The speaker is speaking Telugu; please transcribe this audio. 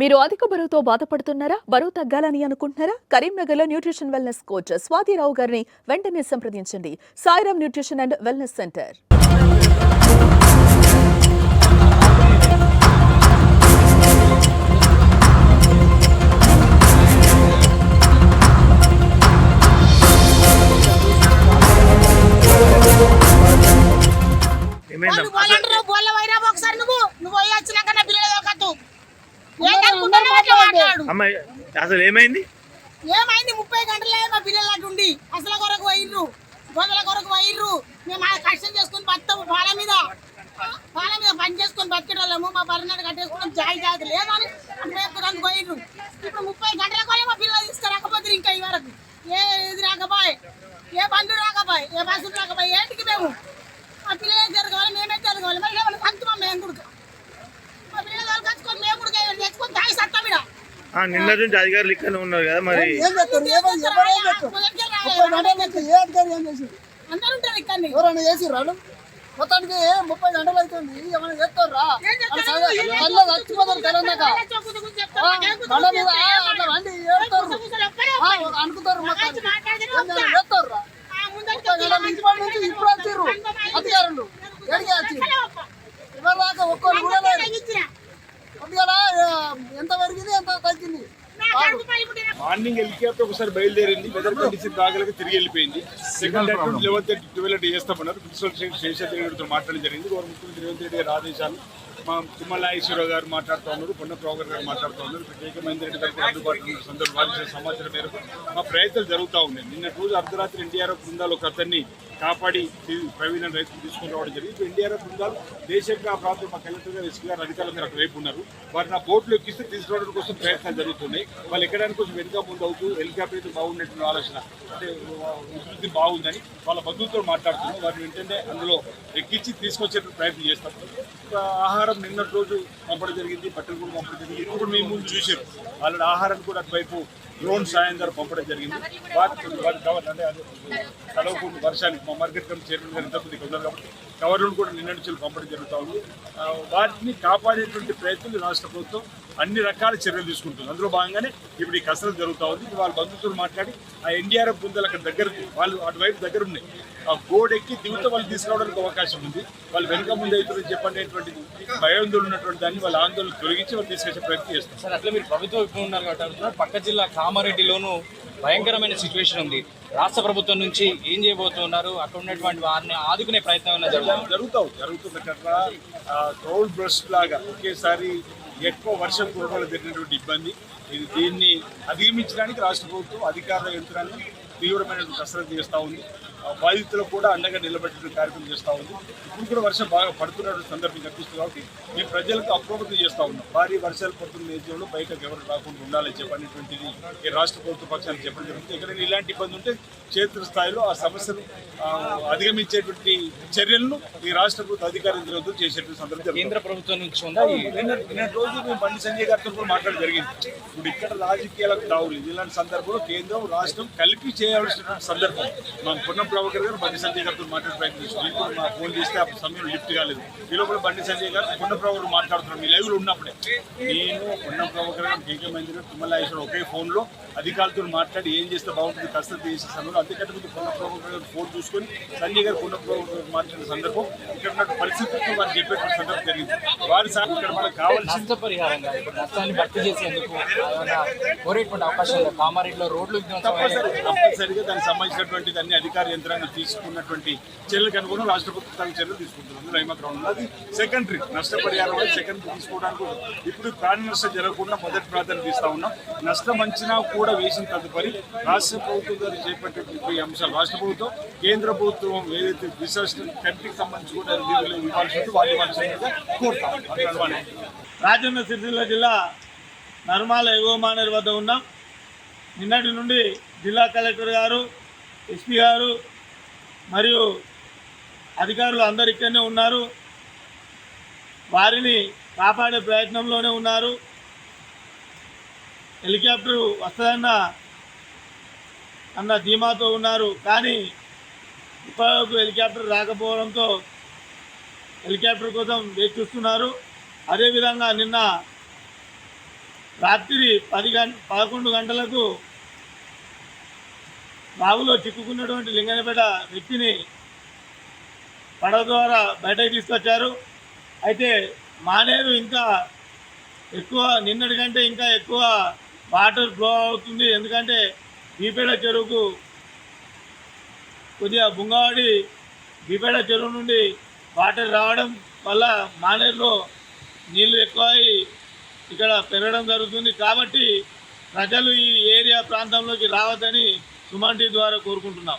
మీరు అధిక బరువుతో బాధపడుతున్నారా? బరువు తగ్గాలని అనుకుంటున్నారా? కరీంనగర్లో న్యూట్రిషన్ వెల్నెస్ కోచ్ స్వాతిరావు గారిని వెంటనే సంప్రదించండి. Sairam nutrition and wellness centre. ఒకసారి నువ్వు పోయి వచ్చినాక నా పిల్లలు దొరకద్దు ఏంటనుకుంటున్నావు అట్లా మాట్లాడు అమ్మాయి అసలు ఏమైంది? ఏమైంది? ముప్పై గంటలే మా పిల్లలు అటు ఉండి. అసలు కొరకు పోయిర్రు. గొడవల కొరకు పోయిర్రు. మేము కష్టం చేసుకుని బతాము పాల మీద. పాల మీద పని చేసుకుని బతికేటోళ్ళము. మా బర్రెనాడు కట్టేసుకున్నాం. జాయి జాతి లేదని పోయిర్రు. ఇప్పుడు ముప్పై గంటల కొలే మా పిల్లలు తీసుకురాకపోతే ఇంకా ఈ వరకు ఏ ఇది రాకపోయి ఏ బండ్లు రాకపోయి ఏ బస్సులు రాకపోయి ఏంటికి మేము మా పిల్లలే జరగాలి మేమే జరగాలి మళ్ళీ ఏమైనా సంతుమా మేము కూడా మా పిల్లలు కచ్చుకొని మేము కూడా తెచ్చుకొని తాగి సత్తాం ఇక్కడ ఆ, నిన్న నుంచి అధికారులు ఇక్కడ ఉన్నారు కదా మరి. ఏం చేస్తారు ఏమని ఎవరు ఏం చేస్తారు ముప్పై గంటలు చేస్తే ఏ అధికారి ఏం చేసి అందరూ ఉంటారు ఇక్కడ ఎవరైనా చేసి రాడు మొత్తానికి ముప్పై గంటలు అవుతుంది ఏమైనా చేస్తారా కళ్ళు చచ్చిపోతారు తెలంగాణ బండ మీద అట్లా రండి ఏడుతారు. ఆ, అనుకుంటారు మొత్తానికి ఏమైనా చేస్తారు ముప్పై గంటల నుంచి పడి నుంచి ఇప్పుడు వచ్చిర్రు అధికారులు ఎడికి వచ్చి ఇవాళ దాకా ఒక్కరు కూడా లేరు కొద్దిగా ఎంత మార్నింగ్ హెలికాప్టర్ ఒకసారి బయలుదేరింది. వెదర్ కండిషన్ రాగలకి తిరిగి వెళ్ళిపోయింది. Second attempt eleven thirty twelve చేస్తామన్నారు. ప్రిన్సిపల్ శేషాద్రి గారితో మాట్లాడడం జరిగింది. గౌరవ ముఖ్యమంత్రి రేవంత్ రెడ్డి గారి ఆదేశాలు మా తుమ్మలాయేశ్వరరావు గారు మాట్లాడుతూ ఉన్నారు. పొన్న ప్రోగర్ గారు మాట్లాడుతూ ఉన్నారు. ప్రత్యేకమైన రెడ్డి గారికి అందుబాటులో ఉన్న సందర్భాలు సమాచారం మేరకు మా ప్రయత్నాలు జరుగుతూ ఉన్నాయి. నిన్న రోజు అర్ధరాత్రి ఎన్టీఆర్ బృందాలు ఒక అతన్ని కాపాడి తీ- ప్రవీణ రైతులు తీసుకుని రావడం జరిగింది. ఎన్డీఆర్ఎఫ్ బృందాలు దేశంగా ఆ ప్రాంతం మా కలెక్టర్ గారు ఎస్పీ గారు అధికారులు అక్కడ రేపు ఉన్నారు. వారిని ఆ బోట్లు ఎక్కిస్తే తీసుకురావడం కోసం ప్రయత్నాలు జరుగుతున్నాయి. వాళ్ళు ఎక్కడానికి కొంచెం వెనుక ముందు అవుతూ హెలికాప్టర్ అయితే బాగున్నట్టు ఆలోచన అంటే అభివృద్ధి బాగుందని వాళ్ళ బంధువులతో మాట్లాడుతున్నాం. వారిని వెంటనే అందులో ఎక్కించి తీసుకొచ్చే ప్రయత్నం చేస్తాం. ఆహారం నిన్నటి రోజు పంపడం జరిగింది బట్టలు కూడా పంపడం జరిగింది. ఇప్పుడు మేము ముందు చూసాం. వాళ్ళ ఆహారం కూడా అటువైపు డ్రోన్ సాయం ద్వారా పంపడం జరిగింది. వాటి కవర్ అంటే అది కలవకుండా వర్షానికి మా మార్కెట్ కమిటీ చైర్మన్ గారు ఇంతకుముందు ఇక్కడ ఉన్నారు కాబట్టి కవర్లను కూడా నిన్న నుంచి పంపడం జరుగుతూ ఉంది. వాటిని కాపాడేటువంటి ప్రయత్నం రాష్ట్ర ప్రభుత్వం అన్ని రకాల చర్యలు తీసుకుంటుంది. అందులో భాగంగానే ఇప్పుడు ఈ కసరత్తు జరుగుతూ ఉంది. వాళ్ళ బంధువులతో మాట్లాడి ఆ ఎన్డీఆర్ఎఫ్ బృందాలు అక్కడ దగ్గరకు వాళ్ళు అటువైపు దగ్గర ఉన్నాయి. గోడెక్కి దిగుతూ వాళ్ళు తీసుకురావడానికి అవకాశం ఉంది. వాళ్ళు వెనుక ముందు అవుతుందని చెప్పనేటువంటిది భయాందోళన ఉన్నటువంటి దాన్ని వాళ్ళ ఆందోళన తొలగించి వాళ్ళు తీసుకొచ్చే ప్రయత్నం చేస్తారు సార్ అట్లా మీరు ప్రభుత్వం వైపు ఉన్నారు కాబట్టి పక్క జిల్లా కామారెడ్డిలోనూ భయంకరమైన సిచ్యువేషన్ ఉంది. రాష్ట్ర ప్రభుత్వం నుంచి ఏం చేయబోతున్నారు? అక్కడ ఉన్నటువంటి వారిని ఆదుకునే ప్రయత్నం జరుగుతావు జరుగుతుంది? అట్లా. క్రౌడ్ బ్రష్ లాగా ఒకేసారి ఎక్కువ వర్షం కురవడం జరిగినటువంటి ఇబ్బంది. ఇది దీన్ని అధిగమించడానికి రాష్ట్ర ప్రభుత్వం అధికారుల యంత్రాంగం తీవ్రమైన కసరత్తు చేస్తూ ఉంది. బాధితులకు కూడా అండగా నిలబెట్టే కార్యక్రమం చేస్తూ ఉంది. ఇప్పుడు కూడా వర్షం బాగా పడుతున్న సందర్భం కనిపిస్తుంది కాబట్టి మేము ప్రజలకు అప్రమత్తం చేస్తూ ఉన్నాం. భారీ వర్షాలు పడుతున్న నేపథ్యంలో బయటకు ఎవరు రాకుండా ఉండాలని చెప్పనేటువంటిది ఈ రాష్ట్ర ప్రభుత్వ పక్షాన్ని చెప్పడం జరుగుతుంది. ఎక్కడైనా ఇలాంటి ఇబ్బంది ఉంటే క్షేత్ర స్థాయిలో ఆ సమస్యను అధిగమించేటువంటి చర్యలను ఈ రాష్ట్ర ప్రభుత్వ అధికార యంత్రంతో చేసేటువంటి సందర్భం. కేంద్ర ప్రభుత్వం నుంచి ఉందా నిన్నటి రోజు మేము బండి సంజయ్ గారితో కూడా మాట్లాడడం జరిగింది. ఇప్పుడు ఇక్కడ రాజకీయాలకు తావులేదు ఇలాంటి సందర్భంలో కేంద్రం రాష్ట్రం కలిపి చేయాల్సిన సందర్భం. మా పొన్నం ప్రభాకర్ గారు బండి సంజయ్ గారితో మాట్లాడే ప్రయత్నం చేస్తున్నాం ఇప్పుడు మా ఫోన్ చేస్తే ఆ సమయం లిఫ్ట్ కాలేదు. ఈ లోపల బండి సంజయ్ గారు పొన్నం ప్రభాకర్ మాట్లాడుతున్నాం మీ లైవ్లో ఉన్నప్పుడే. నేను పొన్నం ప్రభాకర్ గారు కేకే మహేంద్ర తుమ్మలాయేశ్వరం ఒకే ఫోన్లో అధికారులతో మాట్లాడి ఏం చేస్తే బాగుంటుంది కష్టం చేసే సమయంలో అంతకంటే ముందు పొన్నం ప్రభాకర్ గారు ఫోన్ చూసుకొని సంజయ్ గారు ప్రభాకర్ గారు మాట్లాడిన సందర్భం ఇక్కడ ఉన్న పరిస్థితులను వారు చెప్పేటువంటి సందర్భం జరిగింది. వారి సార్ ఇక్కడ మనకు కావాల్సింది. నష్టపరిహారంగా ఇప్పుడు నష్టాన్ని భర్తీ చేసేందుకు ఏమైనా కోరేటువంటి అవకాశం ఉందా కామారెడ్డిలో రోడ్లు తప్పనిసరిగా దానికి సంబంధించినటువంటి అన్ని అధికార యంత్రాంగం తీసుకున్నటువంటి చర్యలకు అనుగుణం రాష్ట్ర ప్రభుత్వం చర్యలు తీసుకుంటుంది అందులో ఏమాత్రం ఉన్నది సెకండరీ నష్టపరిహారం అనేది సెకండరీ తీసుకోవడానికి ఇప్పుడు ప్రాణ నష్టం జరగకుండా మొదటి ప్రాధాన్యత ఇస్తా ఉన్నాం. నష్టం అంచనా కూడా వేసిన తదుపరి రాష్ట్ర ప్రభుత్వం ద్వారా చేపట్టే అంశాలు రాష్ట్ర ప్రభుత్వం కేంద్ర ప్రభుత్వం ఏదైతే డిసాస్టర్ కంటికి సంబంధించి కూడా నిధులు ఇవ్వాల్సి వాళ్ళు ఇవ్వాల్సిందిగా కోరుతాం. రాజన్న సిరిసిల్ల జిల్లా నర్మాల ఎగువ మానేరు వద్ద ఉన్నాం. నిన్నటి నుండి జిల్లా కలెక్టర్ గారు ఎస్పీ గారు మరియు అధికారులు అందరు ఇక్కడనే ఉన్నారు. వారిని కాపాడే ప్రయత్నంలోనే ఉన్నారు. హెలికాప్టర్ వస్తుందన్న అన్న ధీమాతో ఉన్నారు. కానీ ఇప్పటివరకు హెలికాప్టర్ రాకపోవడంతో హెలికాప్టర్ కోసం వేచి చూస్తున్నారు. అదేవిధంగా నిన్న రాత్రి పది గంట పదకొండు గంటలకు బావులో చిక్కుకున్నటువంటి లింగనపేట వ్యక్తిని పడవ ద్వారా బయటకు తీసుకొచ్చారు. అయితే మానేరు ఇంకా ఎక్కువ నిన్నటి కంటే ఇంకా ఎక్కువ వాటర్ ఫ్లో అవుతుంది. ఎందుకంటే బీపేడ చెరువుకు కొద్దిగా బుంగవాడి బీపేడ చెరువు నుండి వాటర్ రావడం వల్ల మానేరులో నీళ్ళు ఎక్కువ ఇక్కడ పెరగడం జరుగుతుంది. కాబట్టి ప్రజలు ఈ ఏరియా ప్రాంతంలోకి రావద్దని సుమాన్ ద్వారా కోరుకుంటున్నాం.